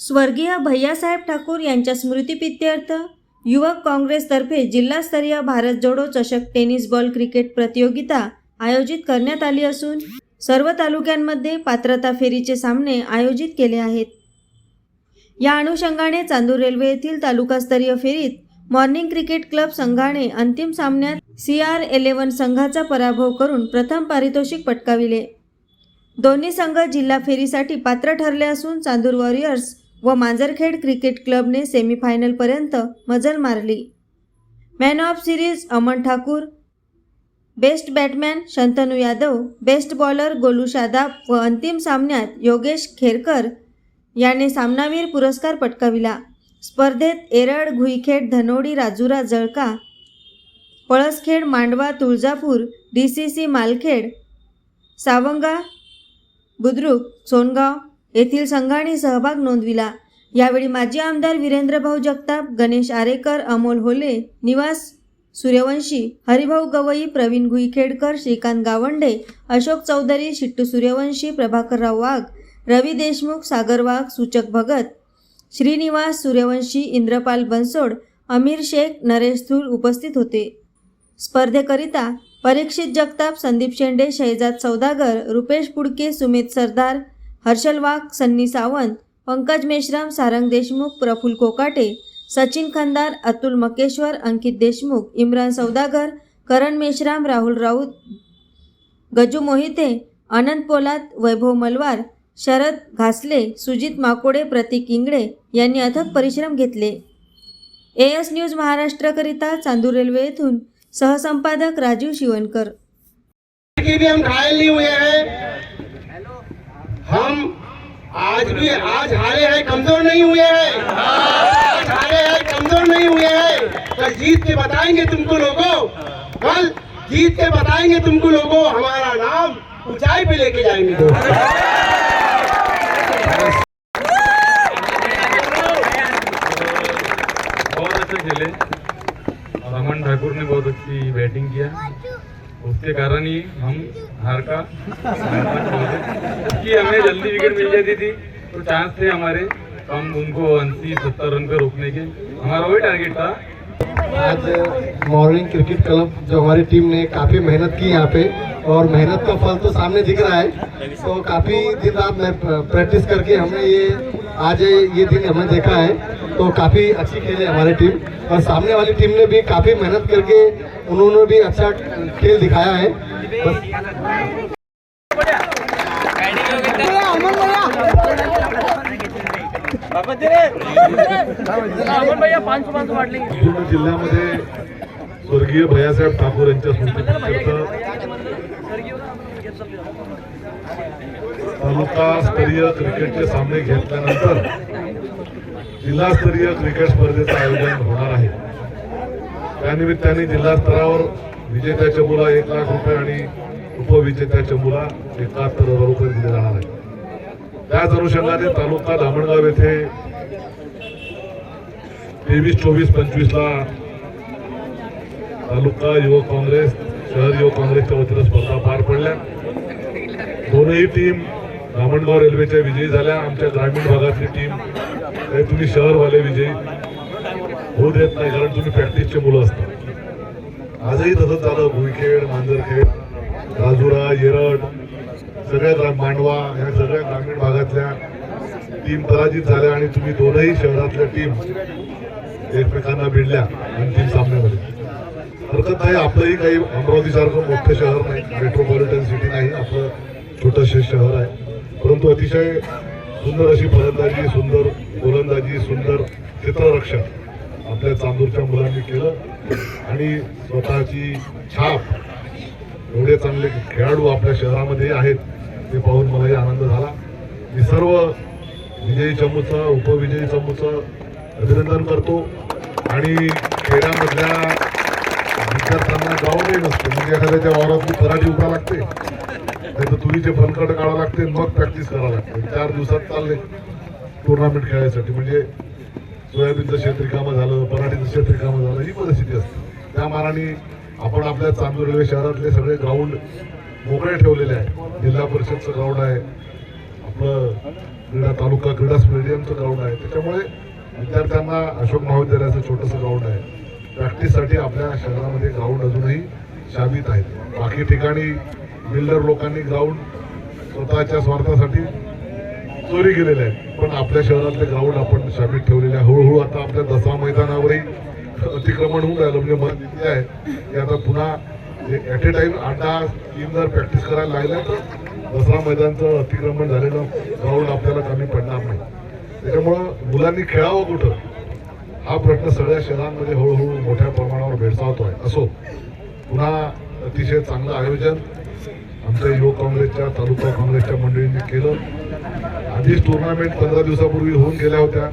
स्वर्गीय भैयासाहेब ठाकूर यांच्या स्मृतिप्रित्यर्थ युवक काँग्रेसतर्फे जिल्हास्तरीय भारत जोडो चषक टेनिस बॉल क्रिकेट प्रतियोगिता आयोजित करण्यात आली असून सर्व तालुक्यांमध्ये पात्रता फेरीचे सामने आयोजित केले आहेत. या अनुषंगाने चांदूर रेल्वे येथील तालुकास्तरीय फेरीत मॉर्निंग क्रिकेट क्लब संघाने अंतिम सामन्यात सी आर इलेव्हन संघाचा पराभव करून प्रथम पारितोषिक पटकाविले. दोन्ही संघ जिल्हा फेरीसाठी पात्र ठरले असून चांदूर वॉरियर्स व मांजरखेड क्रिकेट क्लबने सेमीफायनलपर्यंत मजल मारली. Man of series Aman Thakur best batsman Shantanu Yadav best bowler Golu Shadab व अंतिम सामन्यात योगेश खेरकर याने सामनावीर पुरस्कार पटकाविला. स्पर्धेत Erad Ghuikhed Dhanodi Rajura Jalka Palaskhed Mandwa Tuljapur D C C Malkhed Savanga Budruk Songaon येथील संघाने सहभाग नोंदविला. यावेळी माजी आमदार वीरेंद्रभाऊ जगताप गणेश आरेकर अमोल होले निवास सूर्यवंशी हरिभाऊ गवई प्रवीण गुईखेडकर श्रीकांत गावंडे अशोक चौधरी शिट्टू सूर्यवंशी प्रभाकरराव वाघ रवी देशमुख सागर वाघ सूचक भगत श्रीनिवास सूर्यवंशी इंद्रपाल बनसोड अमीर शेख नरेश थूल उपस्थित होते. स्पर्धेकरिता परीक्षित जगताप संदीप शेंडे शहजाद सौदागर रुपेश पुडके सुमित सरदार हर्षल वाघ सन्नी सावंत पंकज मेश्राम सारंग देशमुख प्रफुल कोकाटे सचिन खंदार अतुल मकेश्वर अंकित देशमुख इम्रान सौदागर करण मेश्राम राहुल राऊत गजू मोहिते अनंत पोलाद वैभव मलवार शरद घासले सुजित माकोडे प्रतीक इंगळे यांनी अथक परिश्रम घेतले. ए एस न्यूज महाराष्ट्रकरिता चांदूर रेल्वे येथून सहसंपादक राजीव शिवणकर. हम आज भी, आज हारे हैं, कमज़ोर नहीं हुए हैं। आज हारे हैं, कमज़ोर नहीं हुए हैं। कल जीत के बताएँगे तुमको लोगों। कल जीत के बताएँगे तुमको लोगों। हमारा नाम ऊंचाई पे लेके जाएँगे। बहुत अच्छे खेले। और अमन ठाकुर ने बहुत अच्छी बैटिंग किया। उसके कारण ही हम हार का कि हमें जल्दी विकेट मिल जाती थी। तो चांस थे हमारे हम उनको अस्सी सत्तर रन पे रोकने के। हमारा वही टारगेट था। आज मॉर्निंग क्रिकेट क्लब जो हमारी टीम ने काफ़ी मेहनत की यहाँ पे, और मेहनत का फल तो सामने दिख रहा है। तो काफ़ी दिन रात में प्रैक्टिस करके हमने ये, आज ये दिन हमने देखा है। तो काफ़ी अच्छी खेले हमारी टीम। और सामने वाली टीम ने भी काफ़ी मेहनत करके उन्होंने भी अच्छा खेल दिखाया है। बस। स्वर्गीय भैयासाहेब ठाकूर यांच्या स्मृतीप्रित्यर्थ तालुकास्तरीय क्रिकेटचे सामने घेतल्यानंतर जिल्हास्तरीय क्रिकेट स्पर्धेचं आयोजन होणार आहे. त्यानिमित्ताने जिल्हा स्तरावर विजेत्या चमूला एक लाख रुपये आणि उपविजेत्या चमूला एकाहत्तर हजार रुपये दिले जाणार आहे त्याच अनुषंगाने तालुका धामणगाव येथे तेवीस चोवीस पंचवीसला तालुका युवक काँग्रेस शहर युवक काँग्रेसच्या वतीनं स्पर्धा पार पडल्या. दोनही टीम धामणगाव रेल्वेच्या विजयी झाल्या. आमच्या ग्रामीण भागातली टीम काही तुम्ही शहरवाले विजयी होऊ देत नाही कारण तुम्ही प्रॅक्टिसचे मुलं असतात आजही तसंच झालं भुईखेड मांजरखेड राजुरा येरड सगळ्या ग्रा मांडवा या सगळ्या ग्रामीण भागातल्या टीम पराजित झाल्या आणि तुम्ही दोनही शहरातल्या टीम एकमेकांना भिडल्या अंतिम सामन्यामध्ये. हरकत नाही आपलंही काही अमरावती सारखं मोठं शहर नाही मेट्रोपॉलिटन सिटी नाही आपलं छोटंसं शहर आहे. परंतु अतिशय सुंदर अशी फलंदाजी सुंदर गोलंदाजी सुंदर क्षेत्ररक्षण आपल्या चांदूरच्या मुलांनी केलं. आणि स्वतःची छाप एवढे चांगले खेळाडू आपल्या शहरामध्ये आहेत ते पाहून मलाही आनंद झाला. मी सर्व विजयी चमूचं उपविजयी चमूचं अभिनंदन करतो. आणि खेड्यामधल्या विद्यार्थ्यांना गावही नसते म्हणजे एखाद्याच्या वावरातली पराठी उभा लागते. नाही तर तुरीचे फलकट काढावं लागते मग प्रॅक्टिस करावं लागते चार दिवसात चालले टुर्नामेंट खेळायसाठी. म्हणजे सोयाबीनचं शेत रिकामं झालं पराठीचं शेत रिकामं झालं ही परिस्थिती असते. त्या मानाने आपण आपल्या चांदूर रेल्वे शहरातले सगळे ग्राउंड मोकळे ठेवलेले आहे जिल्हा परिषदचं ग्राउंड आहे. आपलं क्रीडा तालुका क्रीडा स्टेडियमचं ग्राउंड आहे. त्याच्यामुळे विद्यार्थ्यांना अशोक महाविद्यालयाचं छोटंसं ग्राउंड आहे. प्रॅक्टिससाठी आपल्या शहरामध्ये ग्राउंड अजूनही शाबित आहेत. बाकी ठिकाणी बिल्डर लोकांनी ग्राउंड स्वतःच्या स्वार्थासाठी चोरी केलेले आहेत. पण आपल्या शहरातले ग्राउंड आपण शाबित ठेवलेले आहे. हळूहळू आता आपल्या दसरा मैदानावरही अतिक्रमण होऊन राहिलं. म्हणजे मला भीती आहे की आता पुन्हा ॲट ए टाईम आठा तीन टीम जर प्रॅक्टिस करायला लागल्या तर दसरा मैदानचं अतिक्रमण झालेलं ग्राउंड आपल्याला कमी पडणार नाही. त्याच्यामुळं मुलांनी खेळावं कुठं? हा प्रश्न सगळ्या शहरांमध्ये हळूहळू मोठ्या प्रमाणावर भेडसावतो आहे असो पुन्हा अतिशय चांगलं आयोजन आमच्या युवक काँग्रेसच्या तालुका काँग्रेसच्या मंडळींनी केलं. आधीच टुर्नामेंट पंधरा दिवसापूर्वी होऊन गेल्या होत्या.